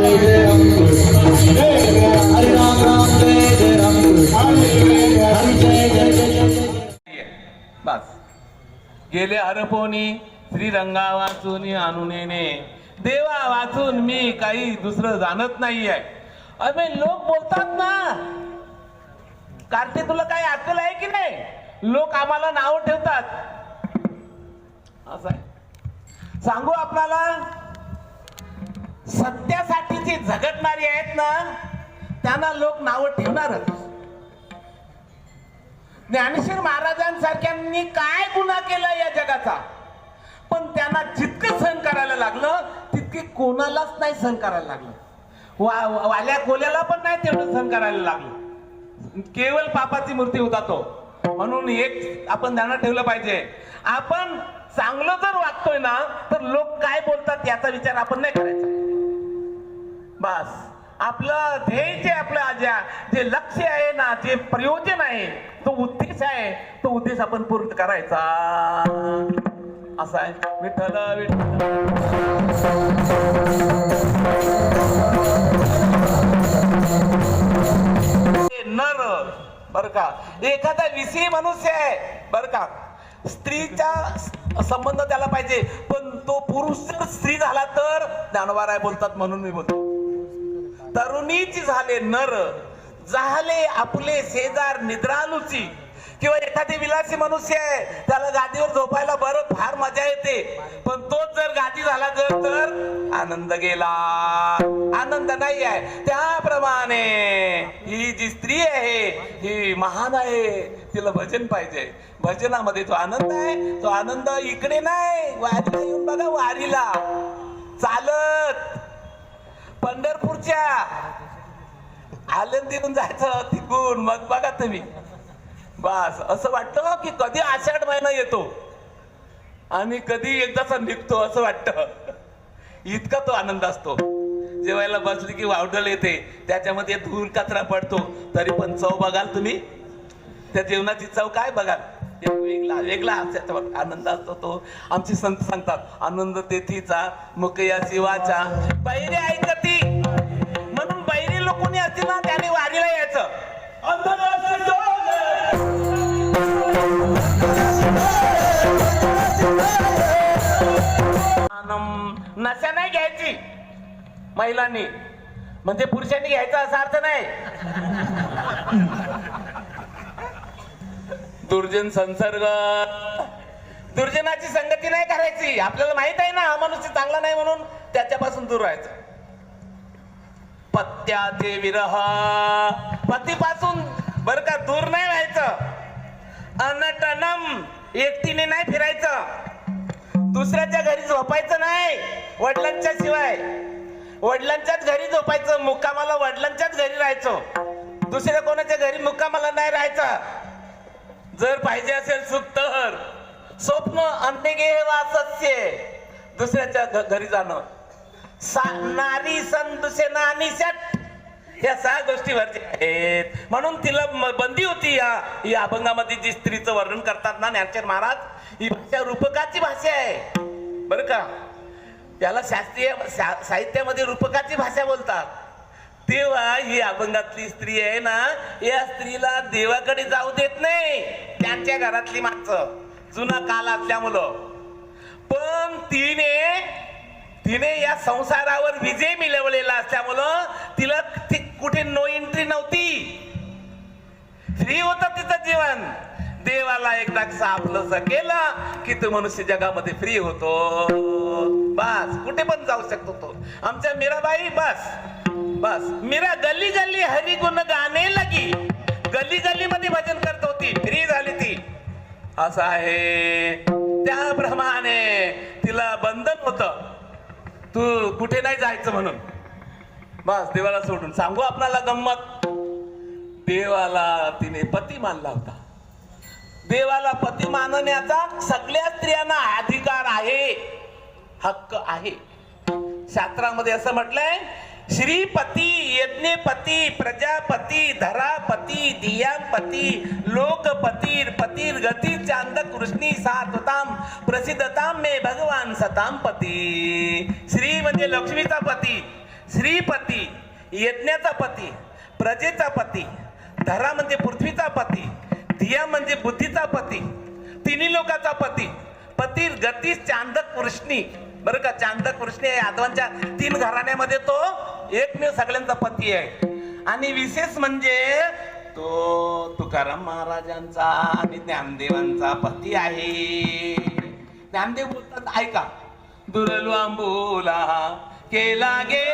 बस. गेले हरपोनी श्रीरंगा वाचून आणून येणे. देवा वाचून मी काही दुसरं जाणत नाहीये. अरे लोक बोलतात ना. कार्तिक तुला काही अक्कल आहे की नाही? लोक आम्हाला नाव ठेवतात. असं आहे. सांगू आपल्याला? सत्यासाठी जे झगडणारी आहेत ना त्यांना लोक नावं ठेवणारच. ज्ञानेश्वर महाराजांसारख्यांनी काय गुन्हा केला या जगाचा? पण त्यांना जितकं सहन करायला लागलं तितके कोणालाच नाही सहन करायला लागलं. वा वा- वाल्या कोल्याला पण नाही तेवढं सहन करायला लागलं. केवळ पापाची मूर्ती होता तो. म्हणून एक आपण ध्यानात ठेवलं पाहिजे. आपण चांगलं जर वागतोय ना तर लोक काय बोलतात याचा विचार आपण नाही करायचा. बस. आपलं ध्येय जे आपलं आज्या जे लक्ष आहे ना जे प्रयोजन आहे तो उद्देश आहे तो उद्देश आपण पूर्ण करायचा. असा आहे. विठ्ठल विठ्ठल. नर बर का. एखादा विषयी मनुष्य आहे बर का. स्त्रीचा संबंध त्याला पाहिजे. पण तो पुरुष जर स्त्री झाला तर ज्ञानवाराय बोलतात म्हणून मी बोलतो. तरुणीची झाले नर झाले आपले शेजार निद्रालुची. किंवा एखादी विलासी मनुष्य आहे त्याला गादीवर झोपायला बरं फार मजा येते. पण तोच जर गादी झाला जर तर आनंद गेला. आनंद नाही आहे. त्याप्रमाणे ही जी स्त्री आहे ही महान आहे तिला भजन पाहिजे. भजनामध्ये तो आनंद आहे तो आनंद इकडे नाही वारीला येऊन बघा वारीला. पंढरपूरच्या. आनंदीतून जायचं तिकून. मग बघा तुम्ही. बस. असं वाटतं हो की कधी आषाढ महिना येतो. आणि कधी एकदाचा निघतो असं वाटतं. इतका तो आनंद असतो. जेवायला बसली की वावडल येते. त्याच्यामध्ये धूर कचरा पडतो. तरी पण चव बघाल तुम्ही. त्या जेवणाची चव काय बघाल? वेगळा वेगळा आनंद असतो तो. आमचे संत सांगतात आनंद तेथीचा मुकया शिवाचा पहिले ऐकत नशा नाही घ्यायची. महिलांनी. म्हणजे पुरुषांनी घ्यायचा असा अर्थ नाही. दुर्जन संसर्ग. दुर्जनाची संगती नाही करायची. आपल्याला माहीत आहे ना हा मनुष्य चांगला नाही म्हणून त्याच्यापासून दूर राहायचं. पत्त्याचे विरह. पतीपासून बर का दूर नाही राहायचं अनटनम एकटीने नाही फिरायचं. दुसऱ्याच्या घरी झोपायचं नाही वडिलांच्या शिवाय. वडिलांच्याच घरी झोपायचं मुक्कामाला वडिलांच्याच घरी राहायचं. दुसऱ्या कोणाच्या घरी मुक्कामाला नाही राहायचं. जर पाहिजे असेल सुख तर स्वप्न अन्य वासस्य. दुसऱ्याच्या घ- घरी जाणं. सा- नारी संत दुसेना आणि या सहा गोष्टी आहेत. म्हणून तिला बंदी होती या या अभंगामध्ये जी स्त्रीचं वर्णन करतात ना ज्ञानचंद महाराज ही भाषा रूपकाची भाषा आहे. बरं का? त्याला शास्त्रीय साहित्यामध्ये रूपकाची भाषा बोलतात. तेव्हा ही अभंगातली स्त्री आहे ना या स्त्रीला देवाकडे जाऊ देत नाही. त्यांच्या घरातली माणसं. जुना काल असल्यामुळं. पण तिने तिने या संसारावर विजय मिळवलेला असल्यामुळं तिला ती कुठे नो एंट्री नव्हती. फ्री होत तिचं जीवन. देवाला एकदा सापलंस केलं की तो मनुष्य जगामध्ये फ्री होतो. बस कुठे पण जाऊ शकतो तो. आमच्या मीराबाई बस बस. मीरा गल्ली गल्ली हरी गुण गाणे लगी. गल्ली गल्ली मध्ये भजन करत होती. फ्री झाली ती. असं आहे. त्याप्रमाणे तिला बंधन होत. तू कुठे नाही जायचं म्हणून. बस देवाला सोडून. सांगू आपणाला गंमत? देवाला तिने पती मानला होता. देवाला पती मानण्याचा सगळ्या स्त्रियांना अधिकार आहे. हक्क आहे. शास्त्रामध्ये असं म्हटलंय श्रीपती यज्ञपती प्रजापती धरापती धियांपती लोकपती पतीर गती चांद कृष्णी सातताम प्रसिद्धताम मे भगवान सताम पती. श्री म्हणजे लक्ष्मीचा पती. श्रीपती यज्ञाचा पती प्रजेचा पती धरा म्हणजे पृथ्वीचा पती धिया म्हणजे बुद्धीचा पती तिन्ही लोकाचा पती पती गती चांदक कृष्णी. बरं का? चांदक कृष्णी यादवांच्या तीन घराण्यामध्ये तो एकमेव सगळ्यांचा पती आहे. आणि विशेष म्हणजे तो तुकाराम महाराजांचा आणि ज्ञानदेवांचा पती आहे. ज्ञानदेव बोलतात ऐका दुर्लंबोला केला गे